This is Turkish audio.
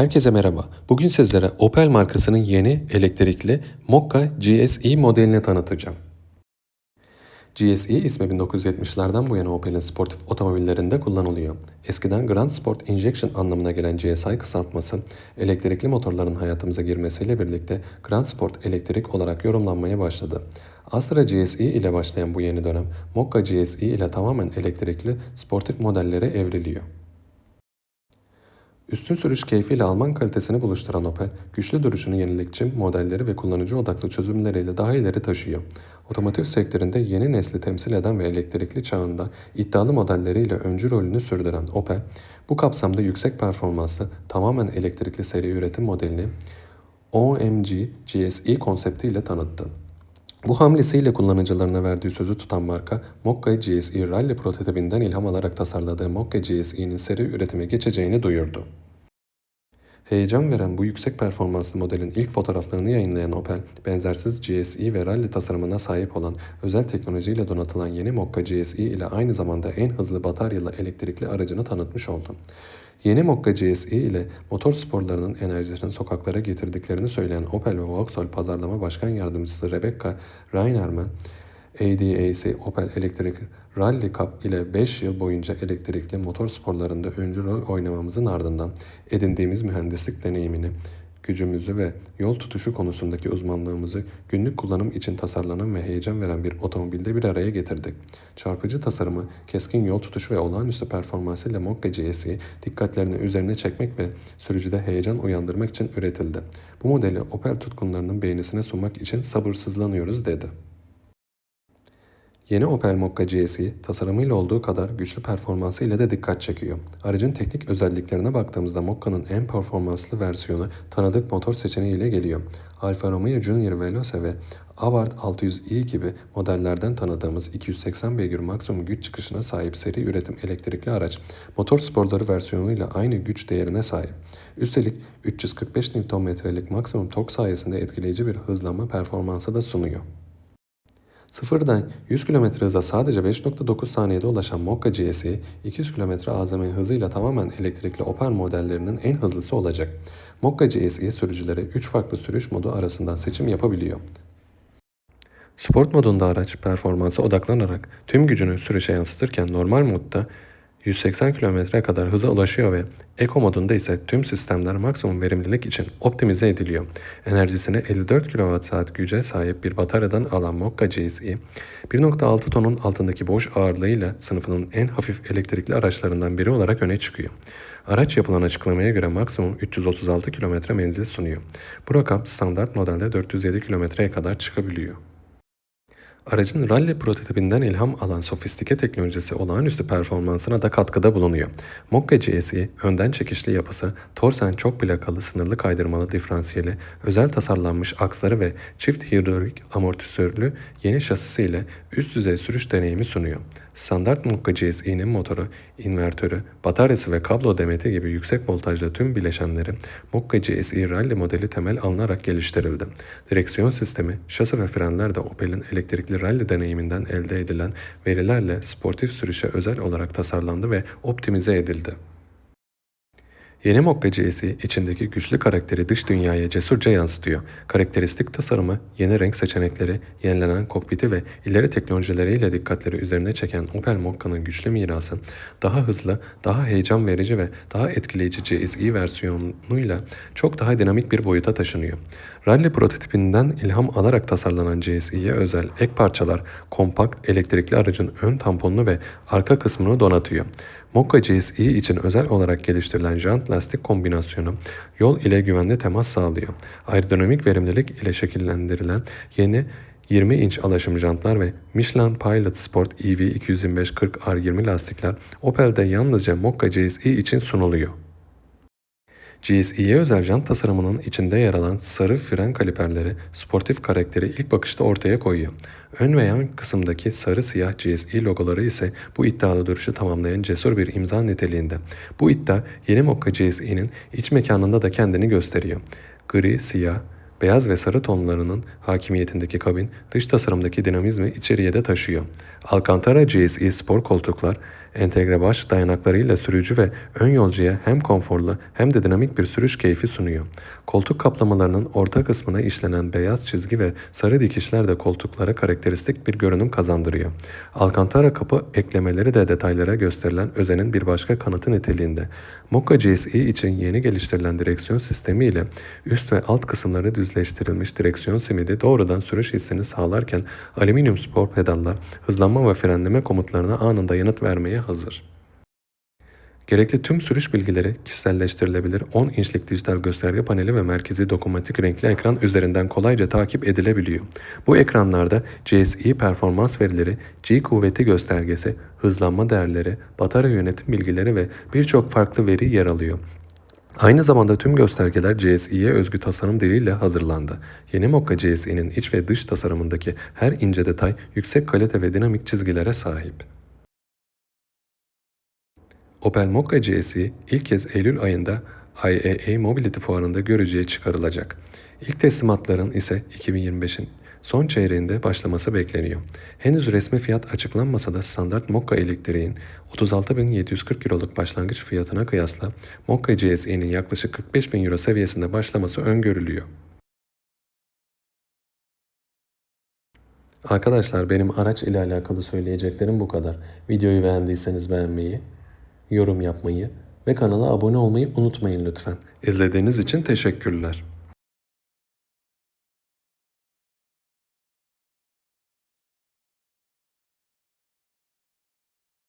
Herkese merhaba. Bugün sizlere Opel markasının yeni elektrikli Mokka GSE modelini tanıtacağım. GSE ismi 1970'lerden bu yana Opel'in sportif otomobillerinde kullanılıyor. Eskiden Grand Sport Injection anlamına gelen GSI kısaltması, elektrikli motorların hayatımıza girmesiyle birlikte Grand Sport elektrik olarak yorumlanmaya başladı. Astra GSE ile başlayan bu yeni dönem, Mokka GSE ile tamamen elektrikli sportif modellere evriliyor. Üstün sürüş keyfiyle Alman kalitesini buluşturan Opel, güçlü duruşunu yenilikçi modelleri ve kullanıcı odaklı çözümleriyle daha ileri taşıyor. Otomotiv sektöründe yeni nesli temsil eden ve elektrikli çağında iddialı modelleriyle öncü rolünü sürdüren Opel, bu kapsamda yüksek performanslı tamamen elektrikli seri üretim modelini OMG GSE konseptiyle tanıttı. Bu hamlesiyle kullanıcılarına verdiği sözü tutan marka, Mokka GSE Rally prototipinden ilham alarak tasarladığı Mokka GSE'nin seri üretime geçeceğini duyurdu. Heyecan veren bu yüksek performanslı modelin ilk fotoğraflarını yayınlayan Opel, benzersiz GSE ve Rally tasarımına sahip olan özel teknolojiyle donatılan yeni Mokka GSE ile aynı zamanda en hızlı bataryalı elektrikli aracını tanıtmış oldu. Yeni Mokka GSE ile motor sporlarının enerjisini sokaklara getirdiklerini söyleyen Opel ve Vauxhall Pazarlama Başkan Yardımcısı Rebecca Reinerman, ADAC Opel Electric Rally Cup ile 5 yıl boyunca elektrikli motor sporlarında öncü rol oynamamızın ardından edindiğimiz mühendislik deneyimini, gücümüzü ve yol tutuşu konusundaki uzmanlığımızı günlük kullanım için tasarlanan ve heyecan veren bir otomobilde bir araya getirdik. Çarpıcı tasarımı, keskin yol tutuşu ve olağanüstü performansıyla Mokka GS'i dikkatlerini üzerine çekmek ve sürücüde heyecan uyandırmak için üretildi. Bu modeli Opel tutkunlarının beğenisine sunmak için sabırsızlanıyoruz dedi. Yeni Opel Mokka GS'i tasarımıyla olduğu kadar güçlü performansı ile de dikkat çekiyor. Aracın teknik özelliklerine baktığımızda Mokka'nın en performanslı versiyonu tanıdık motor seçeneği ile geliyor. Alfa Romeo Junior Veloce ve Abarth 600i gibi modellerden tanıdığımız 280 beygir maksimum güç çıkışına sahip seri üretim elektrikli araç, motor sporları versiyonuyla aynı güç değerine sahip. Üstelik 345 Nm'lik maksimum tork sayesinde etkileyici bir hızlanma performansı da sunuyor. Sıfırdan 100 km hıza sadece 5.9 saniyede ulaşan Mokka GS'i 200 km azami hızıyla tamamen elektrikli Opel modellerinin en hızlısı olacak. Mokka GS'i sürücüleri 3 farklı sürüş modu arasından seçim yapabiliyor. Sport modunda araç performansa odaklanarak tüm gücünü sürüşe yansıtırken normal modda 180 km'ye kadar hıza ulaşıyor ve Eco modunda ise tüm sistemler maksimum verimlilik için optimize ediliyor. Enerjisini 54 kWh güce sahip bir bataryadan alan Mokka GSE, 1.6 tonun altındaki boş ağırlığıyla sınıfının en hafif elektrikli araçlarından biri olarak öne çıkıyor. Araç yapılan açıklamaya göre maksimum 336 km menzil sunuyor. Bu rakam standart modelde 407 km'ye kadar çıkabiliyor. Aracın rally prototipinden ilham alan sofistike teknolojisi olağanüstü performansına da katkıda bulunuyor. Mokka GS'i önden çekişli yapısı, torsen çok plakalı sınırlı kaydırmalı diferansiyeli, özel tasarlanmış aksları ve çift hidrolik amortisörlü yeni şasisiyle üst düzey sürüş deneyimi sunuyor. Standart Mokka GSE'nin motoru, invertörü, bataryası ve kablo demeti gibi yüksek voltajlı tüm bileşenleri Mokka GSE Rally modeli temel alınarak geliştirildi. Direksiyon sistemi, şasi ve frenler de Opel'in elektrikli rally deneyiminden elde edilen verilerle sportif sürüşe özel olarak tasarlandı ve optimize edildi. Yeni Mokka GS'i içindeki güçlü karakteri dış dünyaya cesurca yansıtıyor. Karakteristik tasarımı, yeni renk seçenekleri, yenilenen kokpiti ve ileri teknolojileriyle dikkatleri üzerine çeken Opel Mokka'nın güçlü mirası, daha hızlı, daha heyecan verici ve daha etkileyici GSI versiyonuyla çok daha dinamik bir boyuta taşınıyor. Rally prototipinden ilham alarak tasarlanan GSI'ye özel ek parçalar, kompakt elektrikli aracın ön tamponunu ve arka kısmını donatıyor. Mokka GSI için özel olarak geliştirilen jant lastik kombinasyonu yol ile güvenli temas sağlıyor. Aerodinamik verimlilik ile şekillendirilen yeni 20 inç alaşım jantlar ve Michelin Pilot Sport EV 225-40 R20 lastikler Opel'de yalnızca Mokka GSI için sunuluyor. GSE'ye özel jant tasarımının içinde yer alan sarı fren kaliperleri sportif karakteri ilk bakışta ortaya koyuyor. Ön ve yan kısımdaki sarı siyah GSE logoları ise bu iddialı duruşu tamamlayan cesur bir imza niteliğinde. Bu iddia yeni Mokka GSE'nin iç mekanında da kendini gösteriyor. Gri, siyah, Beyaz ve sarı tonlarının hakimiyetindeki kabin dış tasarımdaki dinamizmi içeriye de taşıyor. Alcantara GSE spor koltuklar entegre baş dayanaklarıyla sürücü ve ön yolcuya hem konforlu hem de dinamik bir sürüş keyfi sunuyor. Koltuk kaplamalarının orta kısmına işlenen beyaz çizgi ve sarı dikişler de koltuklara karakteristik bir görünüm kazandırıyor. Alcantara kapı eklemeleri de detaylara gösterilen özenin bir başka kanıtı niteliğinde. Mokka GSE için yeni geliştirilen direksiyon sistemi ile üst ve alt kısımları düzleştirilmiş direksiyon simidi doğrudan sürüş hissini sağlarken alüminyum spor pedallar hızlanma ve frenleme komutlarına anında yanıt vermeye hazır. Gerekli tüm sürüş bilgileri kişiselleştirilebilir 10 inçlik dijital gösterge paneli ve merkezi dokunmatik renkli ekran üzerinden kolayca takip edilebiliyor. Bu ekranlarda GSE performans verileri, G kuvveti göstergesi, hızlanma değerleri, batarya yönetim bilgileri ve birçok farklı veri yer alıyor. Aynı zamanda tüm göstergeler GSE'ye özgü tasarım diliyle hazırlandı. Yeni Mokka GSE'nin iç ve dış tasarımındaki her ince detay yüksek kalite ve dinamik çizgilere sahip. Opel Mokka GSE ilk kez Eylül ayında IAA Mobility Fuarı'nda görücüye çıkarılacak. İlk teslimatların ise 2025'in son çeyreğinde başlaması bekleniyor. Henüz resmi fiyat açıklanmasa da standart Mokka elektriğin 36.740 euroluk başlangıç fiyatına kıyasla Mokka GSE'nin yaklaşık 45.000 euro seviyesinde başlaması öngörülüyor. Arkadaşlar benim araç ile alakalı söyleyeceklerim bu kadar. Videoyu beğendiyseniz beğenmeyi, yorum yapmayı ve kanala abone olmayı unutmayın lütfen. İzlediğiniz için teşekkürler.